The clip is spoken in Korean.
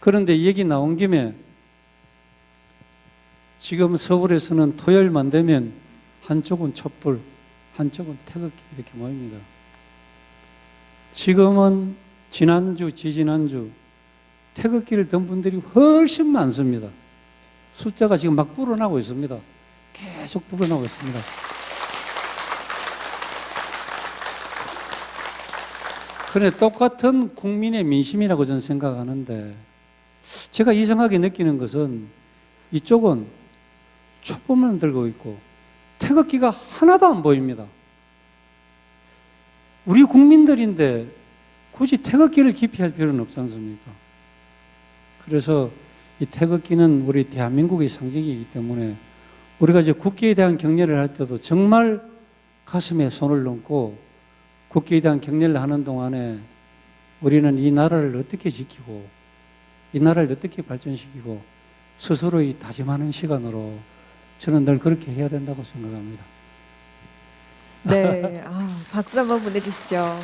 그런데 얘기 나온 김에 지금 서울에서는 토요일만 되면 한쪽은 촛불, 한쪽은 태극기 이렇게 모입니다. 지금은 지난주, 지지난주 태극기를 든 분들이 훨씬 많습니다. 숫자가 지금 막 불어나고 있습니다. 계속 불어나고 있습니다. 그런데 똑같은 국민의 민심이라고 저는 생각하는데 제가 이상하게 느끼는 것은 이쪽은 촛불만 들고 있고 태극기가 하나도 안 보입니다. 우리 국민들인데 굳이 태극기를 기피할 필요는 없지 않습니까? 그래서 이 태극기는 우리 대한민국의 상징이기 때문에 우리가 이제 국기에 대한 경례를 할 때도 정말 가슴에 손을 얹고 국기에 대한 경례를 하는 동안에 우리는 이 나라를 어떻게 지키고 이 나라를 어떻게 발전시키고 스스로의 다짐하는 시간으로 저는 늘 그렇게 해야 된다고 생각합니다. 네, 아, 박수 한번 보내주시죠.